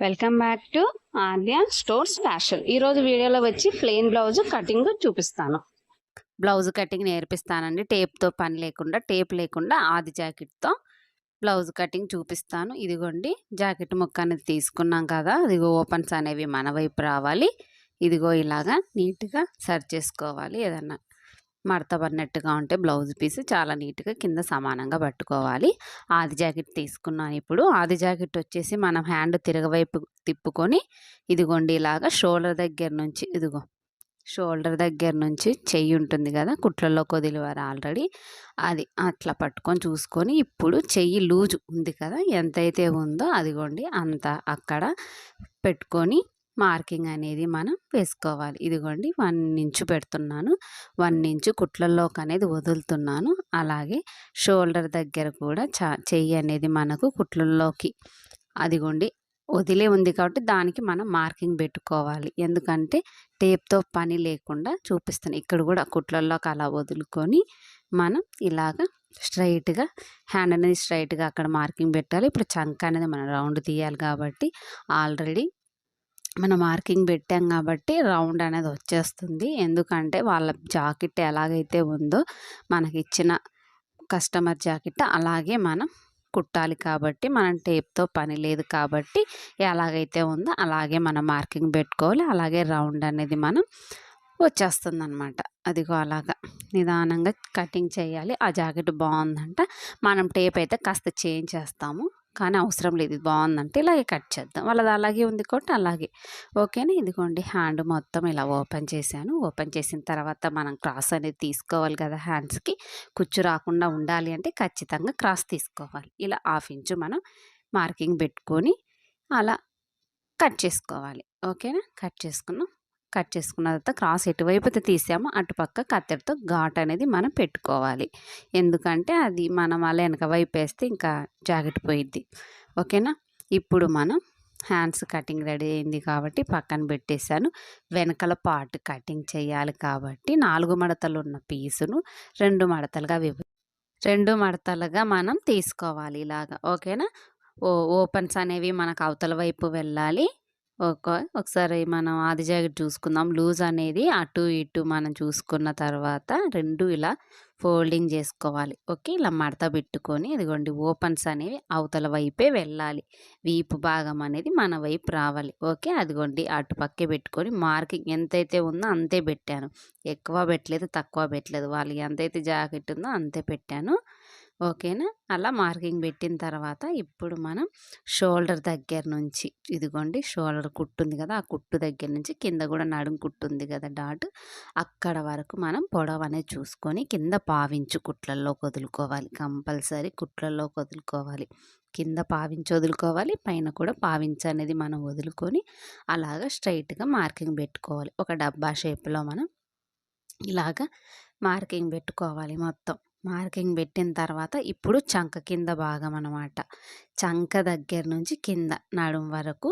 Welcome back to Aadya stores fashion ఈరోజు వీడియోలో వచ్చి ప్లెయిన్ బ్లౌజ్ కటింగ్ చూపిస్తాను. బ్లౌజ్ కటింగ్ నేర్పిస్తానండి. టేప్తో పని లేకుండా టేప్ లేకుండా ఆది జాకెట్తో బ్లౌజ్ కటింగ్ చూపిస్తాను. ఇదిగోండి జాకెట్ ముక్క అనేది తీసుకున్నాం కదా ఇదిగో ఓపెన్స్ అనేవి మన వైపు రావాలి. ఇదిగో ఇలాగా నీట్గా సర్చ్ చేసుకోవాలి ఏదన్నా. మడత పడినట్టుగా ఉంటే బ్లౌజ్ పీస్ చాలా నీట్గా కింద సమానంగా పట్టుకోవాలి. ఆది జాకెట్ తీసుకున్నాను ఇప్పుడు. ఆది జాకెట్ వచ్చేసి మనం హ్యాండ్ తిరగవైపు తిప్పుకొని ఇదిగోండి ఇలాగా షోల్డర్ దగ్గర నుంచి ఇదిగో షోల్డర్ దగ్గర నుంచి చెయ్యి ఉంటుంది కదా కుట్లలో కొదిలివారు ఆల్రెడీ. అది అట్లా పట్టుకొని చూసుకొని ఇప్పుడు చెయ్యి లూజు ఉంది కదా ఎంతైతే ఉందో అదిగోండి అంత అక్కడ పెట్టుకొని మార్కింగ్ అనేది మనం వేసుకోవాలి. ఇదిగోండి వన్ ఇంచు పెడుతున్నాను. వన్ ఇంచు కుట్లలోకి అనేది వదులుతున్నాను. అలాగే షోల్డర్ దగ్గర కూడా చా చెయ్యి అనేది మనకు కుట్లల్లోకి అదిగోండి వదిలే ఉంది కాబట్టి దానికి మనం మార్కింగ్ పెట్టుకోవాలి. ఎందుకంటే టేప్తో పని లేకుండా చూపిస్తాను ఇక్కడ కూడా కుట్లల్లోకి అలా వదులుకొని మనం ఇలాగ స్ట్రైట్గా హ్యాండ్ అనేది స్ట్రైట్గా అక్కడ మార్కింగ్ పెట్టాలి. ఇప్పుడు చంక అనేది మనం రౌండ్ తీయాలి కాబట్టి ఆల్రెడీ మనం మార్కింగ్ పెట్టాం కాబట్టి రౌండ్ అనేది వచ్చేస్తుంది. ఎందుకంటే వాళ్ళ జాకెట్ ఎలాగైతే ఉందో మనకి ఇచ్చిన కస్టమర్ జాకెట్ అలాగే మనం కుట్టాలి కాబట్టి మనం టేప్తో పని లేదు కాబట్టి ఎలాగైతే ఉందో అలాగే మనం మార్కింగ్ పెట్టుకోవాలి. అలాగే రౌండ్ అనేది మనం వచ్చేస్తుంది అనమాట అదిగో అలాగా నిదానంగా కటింగ్ చేయాలి. ఆ జాకెట్ బాగుందంట. మనం టేప్ అయితే కాస్త చేంజ్ చేస్తాము. కానీ అవసరం లేదు. ఇది బాగుందంటే ఇలాగే కట్ చేద్దాం. వాళ్ళది అలాగే ఉంది కాబట్టి అలాగే. ఓకేనా? ఇదిగోండి. హ్యాండ్ మొత్తం ఇలా ఓపెన్ చేశాను. ఓపెన్ చేసిన తర్వాత మనం క్రాస్ అనేది తీసుకోవాలి కదా హ్యాండ్స్కి. కుచ్చు రాకుండా ఉండాలి అంటే ఖచ్చితంగా క్రాస్ తీసుకోవాలి. ఇలా హాఫ్ ఇంచు మనం మార్కింగ్ పెట్టుకొని అలా కట్ చేసుకోవాలి. ఓకేనా? కట్ చేసుకున్నాం. కట్ చేసుకున్న తర్వాత క్రాస్ ఎటువైపు అయితే తీసామో అటుపక్క కత్తెరతో ఘాట్ అనేది మనం పెట్టుకోవాలి. ఎందుకంటే అది మనం అలా వెనక వైపు వేస్తే ఇంకా జాకెట్ పోయిద్ది. ఓకేనా? ఇప్పుడు మనం హ్యాండ్స్ కటింగ్ రెడీ అయింది కాబట్టి పక్కన పెట్టేశాను. వెనకల పార్ట్ కటింగ్ చేయాలి కాబట్టి నాలుగు మడతలు ఉన్న పీసును రెండు మడతలుగా విభ రెండు మడతలుగా మనం తీసుకోవాలి ఇలాగా. ఓకేనా? ఓ ఓపెన్స్ అనేవి మనకు అవతల వైపు వెళ్ళాలి. ఒక ఒకసారి మనం ఆది జాకెట్ చూసుకుందాం. లూజ్ అనేది అటు ఇటు మనం చూసుకున్న తర్వాత రెండు ఇలా ఫోల్డింగ్ చేసుకోవాలి. ఓకే. ఇలా మడత పెట్టుకొని ఇదిగోండి ఓపెన్స్ అనేవి అవతల వైపే వెళ్ళాలి. వీపు భాగం అనేది మన వైపు రావాలి. ఓకే. అదిగోండి అటు పక్కే పెట్టుకొని మార్కింగ్ ఎంతైతే ఉందో అంతే పెట్టాను. ఎక్కువ పెట్టలేదు తక్కువ పెట్టలేదు. వాళ్ళకి ఎంతైతే జాకెట్ ఉందో అంతే పెట్టాను. ఓకేనా? అలా మార్కింగ్ పెట్టిన తర్వాత ఇప్పుడు మనం షోల్డర్ దగ్గర నుంచి ఇదిగోండి షోల్డర్ కుట్టు ఉంది కదా ఆ కుట్టు దగ్గర నుంచి కింద కూడా నడుము కుట్టు ఉంది కదా డాట్ అక్కడ వరకు మనం పొడవు అనేది చూసుకొని కింద పావించు కుట్లల్లో వదులుకోవాలి. కంపల్సరీ కుట్లల్లో వదులుకోవాలి. కింద పావించి వదులుకోవాలి పైన కూడా పావించి అనేది మనం వదులుకొని అలాగా స్ట్రైట్గా మార్కింగ్ పెట్టుకోవాలి. ఒక డబ్బా షేప్లో మనం ఇలాగా మార్కింగ్ పెట్టుకోవాలి మొత్తం. మార్కింగ్ పెట్టిన తర్వాత ఇప్పుడు చంక కింద భాగం అనమాట చంక దగ్గర నుంచి కింద నడుం వరకు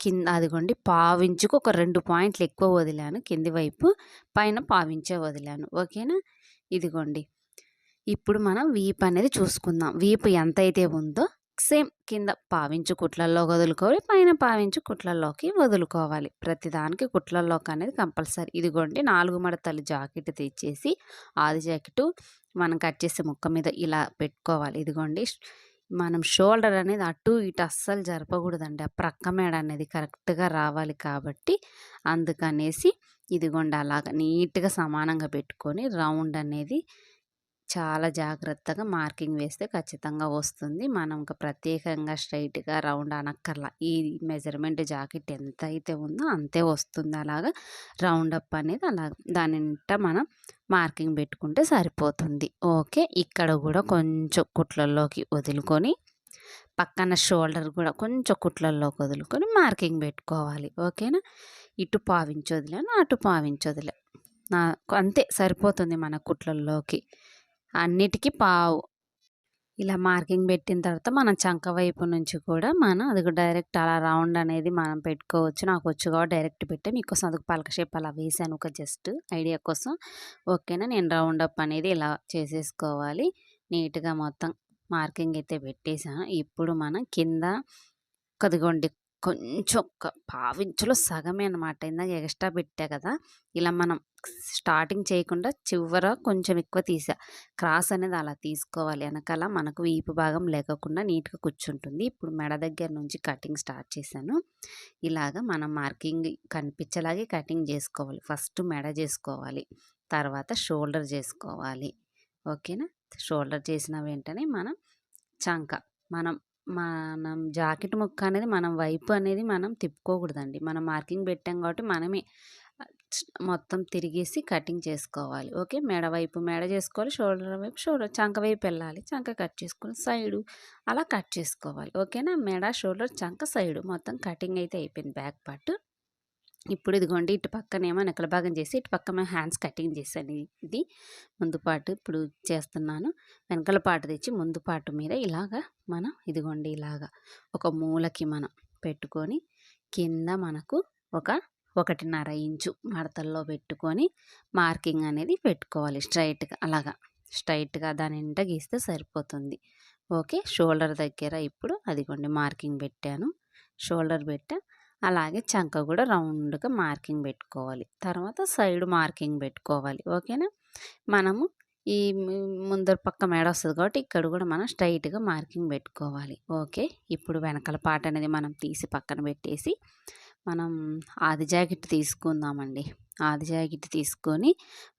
కింద అదిగోండి పావించుకు ఒక రెండు పాయింట్లు ఎక్కువ వదిలాను. కింది వైపు పైన పావించే వదిలాను. ఓకేనా? ఇదిగోండి. ఇప్పుడు మనం వీపు అనేది చూసుకుందాం. వీపు ఎంత అయితే ఉందో సేమ్ కింద పావించు కుట్లల్లో వదులుకోవాలి పైన పావించు కుట్లల్లోకి వదులుకోవాలి. ప్రతిదానికి కుట్లల్లోకి అనేది కంపల్సరీ. ఇదిగోండి నాలుగు మడతలు జాకెట్ తెచ్చేసి ఆది జాకెట్ మనం కట్ చేసే ముక్క మీద ఇలా పెట్టుకోవాలి. ఇదిగోండి. మనం షోల్డర్ అనేది అటు ఇటు అస్సలు జరపకూడదండి. ఆ ప్రక్క మేడ అనేది కరెక్ట్గా రావాలి కాబట్టి అందుకనేసి ఇదిగోండి అలాగ నీట్గా సమానంగా పెట్టుకొని రౌండ్ అనేది చాలా జాగ్రత్తగా మార్కింగ్ వేస్తే ఖచ్చితంగా వస్తుంది. మనం ఇంకా ప్రత్యేకంగా స్ట్రైట్గా రౌండ్ అనక్కర్లా ఈ మెజర్మెంట్ జాకెట్ ఎంత అయితే ఉందో అంతే వస్తుంది. అలాగా రౌండ్ అప్ అనేది అలా దాని మనం మార్కింగ్ పెట్టుకుంటే సరిపోతుంది. ఓకే. ఇక్కడ కూడా కొంచెం కుట్లల్లోకి వదులుకొని పక్కన షోల్డర్ కూడా కొంచెం కుట్లల్లోకి వదులుకొని మార్కింగ్ పెట్టుకోవాలి. ఓకేనా? ఇటు పావించి వదిలాను అటు పావించి వదిలే. నా అంతే సరిపోతుంది మన కుట్లల్లోకి. అన్నిటికీ పావు. ఇలా మార్కింగ్ పెట్టిన తర్వాత మనం చంక వైపు నుంచి కూడా మనం అది డైరెక్ట్ అలా రౌండ్ అనేది మనం పెట్టుకోవచ్చు. నాకు వచ్చు కాబట్టి డైరెక్ట్ పెట్టే. మీకోసం అది పలక షేప్ అలా వేసాను ఒక జస్ట్ ఐడియా కోసం. ఓకేనా? నేను రౌండ్ అప్ అనేది ఇలా చేసేసుకోవాలి. నీట్గా మొత్తం మార్కింగ్ అయితే పెట్టేసాను ఇప్పుడు మనం కింద కదిగోండి. కొంచెం ఒక పావించులో సగమే అనమాట ఇందాక ఎక్స్ట్రా పెట్టా కదా. ఇలా మనం స్టార్టింగ్ చేయకుండా చివర కొంచెం ఎక్కువ తీసా. క్రాస్ అనేది అలా తీసుకోవాలి. వెనకాల మనకు వీపు భాగం లేకుండా నీట్గా కూర్చుంటుంది. ఇప్పుడు మెడ దగ్గర నుంచి కటింగ్ స్టార్ట్ చేశాను. ఇలాగ మనం మార్కింగ్ కనిపించేలాగే కటింగ్ చేసుకోవాలి. ఫస్ట్ మెడ చేసుకోవాలి. తర్వాత షోల్డర్ చేసుకోవాలి. ఓకేనా? షోల్డర్ చేసిన వెంటనే మనం చంక మనం మనం జాకెట్ ముక్క అనేది మనం వైపు అనేది మనం తిప్పుకోకూడదండి. మనం మార్కింగ్ పెట్టాం కాబట్టి మనమే మొత్తం తిరిగేసి కటింగ్ చేసుకోవాలి. ఓకే? మెడ వైపు మెడ చేసుకోవాలి షోల్డర్ వైపు షోల్డర్ చంక వైపు వెళ్ళాలి. చంక కట్ చేసుకోవాలి సైడు అలా కట్ చేసుకోవాలి. ఓకేనా? మెడ షోల్డర్ చంక సైడు మొత్తం కటింగ్ అయితే అయిపోయింది బ్యాక్ పార్ట్. ఇప్పుడు ఇదిగోండి ఇటు పక్కనేమో నెక్కల భాగం చేసి ఇటు పక్క మేము హ్యాండ్స్ కటింగ్ చేశాను ఇది ముందు పాటు ఇప్పుడు చేస్తున్నాను. వెనకల పాటు తెచ్చి ముందు పాటు మీద ఇలాగా మనం ఇదిగోండి ఇలాగా ఒక మూలకి మనం పెట్టుకొని కింద మనకు ఒక ఒకటిన్నర ఇంచు మడతల్లో పెట్టుకొని మార్కింగ్ అనేది పెట్టుకోవాలి స్ట్రైట్గా అలాగా. స్ట్రైట్గా దాని నిండా గీస్తే సరిపోతుంది. ఓకే షోల్డర్ దగ్గర ఇప్పుడు అదిగోండి మార్కింగ్ పెట్టాను. షోల్డర్ పెట్టా అలాగే చంక కూడా రౌండ్గా మార్కింగ్ పెట్టుకోవాలి. తర్వాత సైడ్ మార్కింగ్ పెట్టుకోవాలి. ఓకేనా? మనము ఈ ముందర పక్క మేడ వస్తుంది కాబట్టి ఇక్కడ కూడా మనం స్ట్రైట్గా మార్కింగ్ పెట్టుకోవాలి. ఓకే ఇప్పుడు వెనకాల పాట అనేది మనం తీసి పక్కన పెట్టేసి మనం ఆది జాకెట్ తీసుకుందామండి. ఆది జాకెట్ తీసుకొని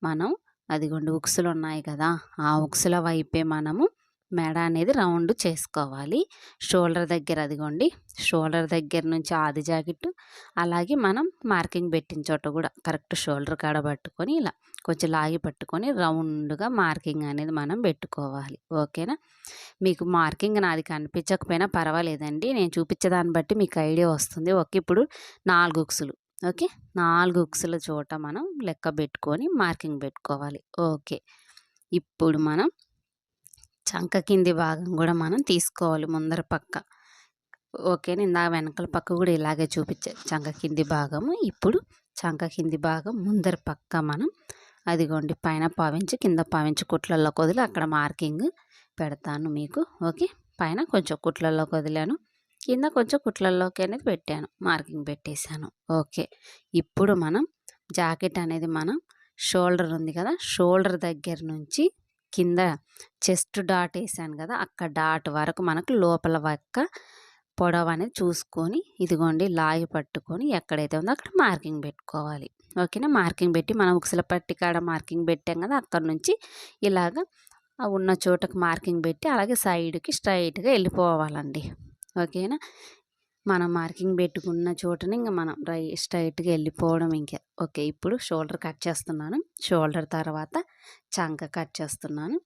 మనం అదిగోండి ఉక్సులు ఉన్నాయి కదా ఆ ఉక్సుల వైపే మనము మెడ అనేది రౌండ్ చేసుకోవాలి. షోల్డర్ దగ్గర అదిగోండి. షోల్డర్ దగ్గర నుంచి ఆది జాకెట్ అలాగే మనం మార్కింగ్ పెట్టిన చోట కూడా కరెక్ట్ షోల్డర్ కాడ పట్టుకొని ఇలా కొంచెం లాగి పట్టుకొని రౌండ్గా మార్కింగ్ అనేది మనం పెట్టుకోవాలి. ఓకేనా? మీకు మార్కింగ్ నాది కనిపించకపోయినా పర్వాలేదండి. నేను చూపించే దాన్ని బట్టి మీకు ఐడియా వస్తుంది. ఓకే ఇప్పుడు నాలుగు ఉక్సులు. ఓకే? నాలుగు ఉక్సుల చోట మనం లెక్క పెట్టుకొని మార్కింగ్ పెట్టుకోవాలి. ఓకే. ఇప్పుడు మనం చంక కింది భాగం కూడా మనం తీసుకోవాలి ముందర పక్క. ఓకే ఇందా వెనకల పక్క కూడా ఇలాగే చూపించే. చంక కింది భాగము ఇప్పుడు చంక కింది భాగం ముందర పక్క మనం అదిగోండి పైన పావించి కింద పావించి కుట్లల్లో కొదిలి అక్కడ మార్కింగ్ పెడతాను మీకు. ఓకే పైన కొంచెం కుట్లల్లో కొదిలాను. కింద కొంచెం కుట్లల్లోకి అనేది పెట్టాను మార్కింగ్ పెట్టేశాను. ఓకే ఇప్పుడు మనం జాకెట్ అనేది మనం షోల్డర్ ఉంది కదా షోల్డర్ దగ్గర నుంచి కింద చెస్ట్ డాట్ వేసాను కదా అక్కడ డాట్ వరకు మనకు లోపల వక్క పొడవు అనేది చూసుకొని ఇదిగోండి లాగి పట్టుకొని ఎక్కడైతే ఉందో అక్కడ మార్కింగ్ పెట్టుకోవాలి. ఓకేనా? మార్కింగ్ పెట్టి మనం ఉక్సల పట్టి కాడ మార్కింగ్ పెట్టాం కదా అక్కడ నుంచి ఇలాగ ఉన్న చోటకు మార్కింగ్ పెట్టి అలాగే సైడ్కి స్ట్రైట్గా వెళ్ళిపోవాలండి. ఓకేనా? మనం మార్కింగ్ పెట్టుకున్న చోటని ఇంకా మనం రై స్ట్రైట్గా వెళ్ళిపోవడం ఇంకా. ఓకే ఇప్పుడు షోల్డర్ కట్ చేస్తున్నాను. షోల్డర్ తర్వాత చంక కట్ చేస్తున్నాను.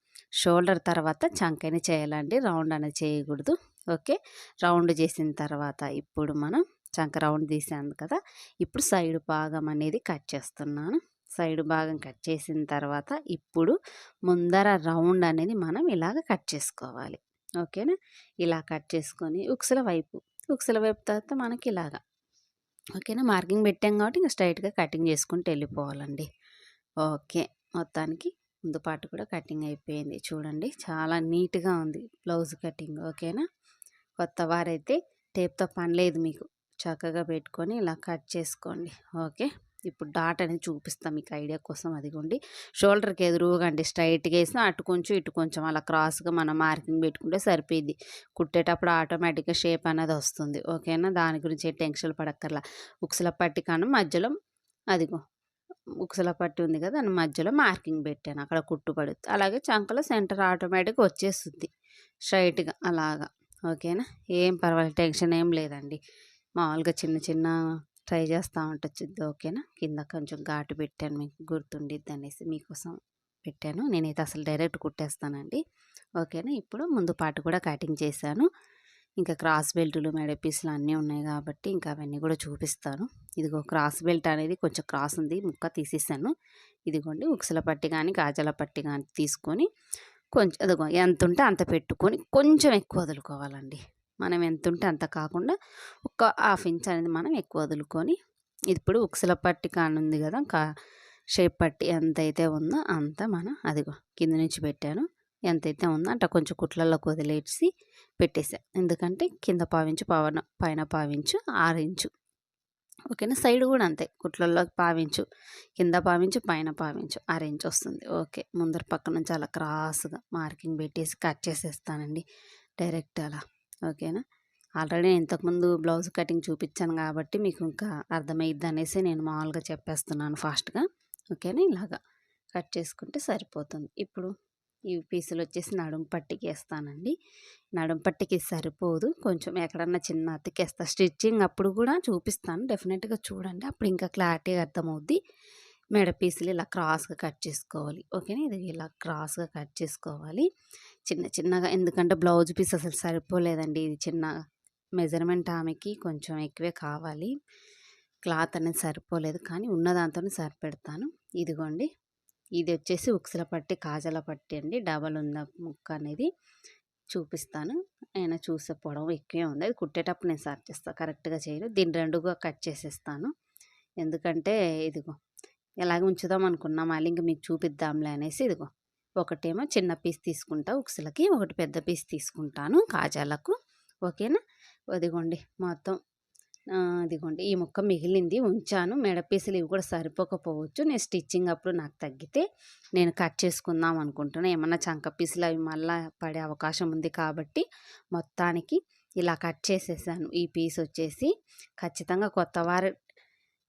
షోల్డర్ తర్వాత చంకని చేయాలండి. రౌండ్ అనేది చేయకూడదు. ఓకే రౌండ్ చేసిన తర్వాత ఇప్పుడు మనం చంక రౌండ్ తీసాను కదా ఇప్పుడు సైడ్ భాగం అనేది కట్ చేస్తున్నాను. సైడ్ భాగం కట్ చేసిన తర్వాత ఇప్పుడు ముందర రౌండ్ అనేది మనం ఇలాగ కట్ చేసుకోవాలి. ఓకేనా? ఇలా కట్ చేసుకొని ఉక్సుల వైపు ఉక్సుల వైపు తర్వాత మనకి ఇలాగా. ఓకేనా? మార్కింగ్ పెట్టాం కాబట్టి ఇంకా స్ట్రైట్గా కటింగ్ చేసుకుంటూ వెళ్ళిపోవాలండి. ఓకే. మొత్తానికి ముందు పాటు కూడా కటింగ్ అయిపోయింది. చూడండి చాలా నీట్గా ఉంది బ్లౌజ్ కటింగ్. ఓకేనా? కొత్త వారైతే టేప్తో పని లేదు మీకు. చక్కగా పెట్టుకొని ఇలా కట్ చేసుకోండి. ఓకే? ఇప్పుడు డాట్ అనేది చూపిస్తాం మీకు ఐడియా కోసం అదిగోండి. షోల్డర్కి ఎదురుగా అండి స్ట్రైట్గా వేసిన అటు కొంచెం ఇటు కొంచెం అలా క్రాస్గా మనం మార్కింగ్ పెట్టుకుంటే సరిపోయింది కుట్టేటప్పుడు ఆటోమేటిక్గా షేప్ అనేది వస్తుంది. ఓకేనా? దాని గురించి టెన్షన్లు టెన్షన్ పడక్కర్లా. ఉక్సుల పట్టి కాను మధ్యలో అదిగో ఉక్సుల పట్టి ఉంది కదా దాని మధ్యలో మార్కింగ్ పెట్టాను. అక్కడ కుట్టు పడుతుంది అలాగే చంకలో సెంటర్ ఆటోమేటిక్గా వచ్చేస్తుంది. స్ట్రైట్గా అలాగా. ఓకేనా? ఏం పర్వాలేదు టెన్షన్ ఏం లేదండి. మామూలుగా చిన్న చిన్న ట్రై చేస్తూ ఉంటుంది ఓకేనా? కింద కొంచెం ఘాటు పెట్టాను మీకు గుర్తుండిద్ది అనేసి మీకోసం పెట్టాను. నేనైతే అసలు డైరెక్ట్ కుట్టేస్తానండి. ఓకేనా? ఇప్పుడు ముందు పాటు కూడా కటింగ్ చేశాను. ఇంకా క్రాస్ బెల్టులు మెడ పీసులు అన్నీ ఉన్నాయి కాబట్టి ఇంకా అవన్నీ కూడా చూపిస్తాను. ఇదిగో క్రాస్ బెల్ట్ అనేది కొంచెం క్రాస్ ఉంది. ముక్క తీసేసాను. ఇదిగోండి ఉక్సుల పట్టి కానీ గాజల పట్టి కానీ తీసుకొని కొంచెం అదిగో ఎంత ఉంటే అంత పెట్టుకొని కొంచెం ఎక్కువ వదులుకోవాలండి. మనం ఎంత ఉంటే అంత కాకుండా ఒక హాఫ్ ఇంచ్ అనేది మనం ఎక్కువ వదులుకొని ఇప్పుడు ఉక్సుల పట్టి కానుంది కదా కా షేప్ పట్టి ఎంత అయితే ఉందో అంత మనం అదిగో కింద నుంచి పెట్టాను. ఎంతైతే ఉందో అంటే కొంచెం కుట్లలోకి వదిలేసి పెట్టేసాను ఎందుకంటే కింద పావించు పవన పైన పావించు ఆరించు. ఓకేనా? సైడ్ కూడా అంతే. కుట్లల్లోకి పావించు కింద పావించు పైన పావించు ఆరు వస్తుంది. ఓకే. ముందర పక్క నుంచి అలా క్రాస్గా మార్కింగ్ పెట్టేసి కట్ చేసేస్తానండి. డైరెక్ట్ అలా. ఓకేనా? ఆల్రెడీ ఇంతకుముందు బ్లౌజ్ కటింగ్ చూపించాను కాబట్టి మీకు ఇంకా అర్థమైద్ది అనేసి నేను మామూలుగా చెప్పేస్తున్నాను ఫాస్ట్గా. ఓకేనా? ఇలాగా కట్ చేసుకుంటే సరిపోతుంది. ఇప్పుడు ఈ పీసులు వచ్చేసి నడుము పట్టికి వేస్తానండి. నడుము పట్టికి సరిపోదు. కొంచెం ఎక్కడన్నా చిన్న అతికేస్తా. స్టిచ్చింగ్ అప్పుడు కూడా చూపిస్తాను. డెఫినెట్గా చూడండి. అప్పుడు ఇంకా క్లారిటీగా అర్థమవుద్ది. మెడ పీసులు ఇలా క్రాస్గా కట్ చేసుకోవాలి. ఓకేనా? ఇది ఇలా క్రాస్గా కట్ చేసుకోవాలి. చిన్న చిన్నగా ఎందుకంటే బ్లౌజ్ పీస్ అసలు సరిపోలేదండి. ఇది చిన్న మెజర్మెంట్ ఆమెకి కొంచెం ఎక్కువే కావాలి. క్లాత్ అనేది సరిపోలేదు కానీ ఉన్న దాంతోనే సరిపెడతాను. ఇదిగోండి. ఇది వచ్చేసి ఉక్సుల పట్టి కాజల పట్టి అండి. డబల్ ఉంద ముక్క అనేది చూపిస్తాను. ఆయన చూసే పొడవు ఎక్కువే ఉంది. అది కుట్టేటప్పుడు నేను సర్చ్ చేస్తాను కరెక్ట్గా చేయను. దీన్ని రెండుగా కట్ చేసేస్తాను. ఎందుకంటే ఇదిగో ఎలాగ ఉంచుదాం అనుకున్నా మళ్ళీ ఇంక మీకు చూపిద్దాంలే అనేసి ఇదిగో ఒకటేమో చిన్న పీస్ తీసుకుంటా ఉక్సులకి ఒకటి పెద్ద పీస్ తీసుకుంటాను కాజాలకు. ఓకేనా? అదిగోండి మొత్తం అదిగోండి ఇదిగోండి ఈ ముక్క మిగిలింది ఉంచాను. మెడపీసులు ఇవి కూడా సరిపోకపోవచ్చు. నేను స్టిచ్చింగ్ అప్పుడు నాకు తగ్గితే నేను కట్ చేసుకుందాం అనుకుంటున్నాను ఏమన్నా చంక పీసులు అవి మళ్ళీ పడే అవకాశం ఉంది కాబట్టి మొత్తానికి ఇలా కట్ చేసేసాను. ఈ పీస్ వచ్చేసి ఖచ్చితంగా కొత్త వారు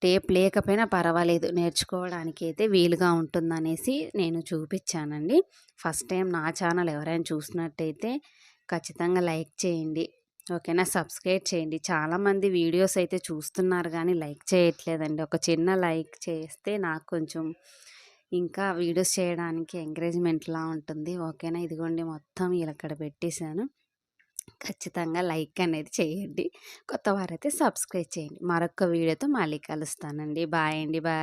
టేప్ లేకపోయినా పర్వాలేదు. నేర్చుకోవడానికి అయితే వీలుగా ఉంటుందనేసి నేను చూపించానండి ఫస్ట్ టైం నా ఛానల్ ఎవరైనా చూసినట్టయితే ఖచ్చితంగా లైక్ చేయండి. ఓకేనా? సబ్స్క్రైబ్ చేయండి. చాలామంది వీడియోస్ అయితే చూస్తున్నారు కానీ లైక్ చేయట్లేదండి. ఒక చిన్న లైక్ చేస్తే నాకు కొంచెం ఇంకా వీడియోస్ చేయడానికి ఎంకరేజ్మెంట్లా ఉంటుంది. ఓకేనా? ఇదిగోండి మొత్తం ఇక్కడ పెట్టేశాను. ఖచ్చితంగా లైక్ అనేది చేయండి. కొత్త వారైతే సబ్స్క్రైబ్ చేయండి. మరొక వీడియోతో మళ్ళీ కలుస్తానండి. బాయ్ అండి. బాయ్.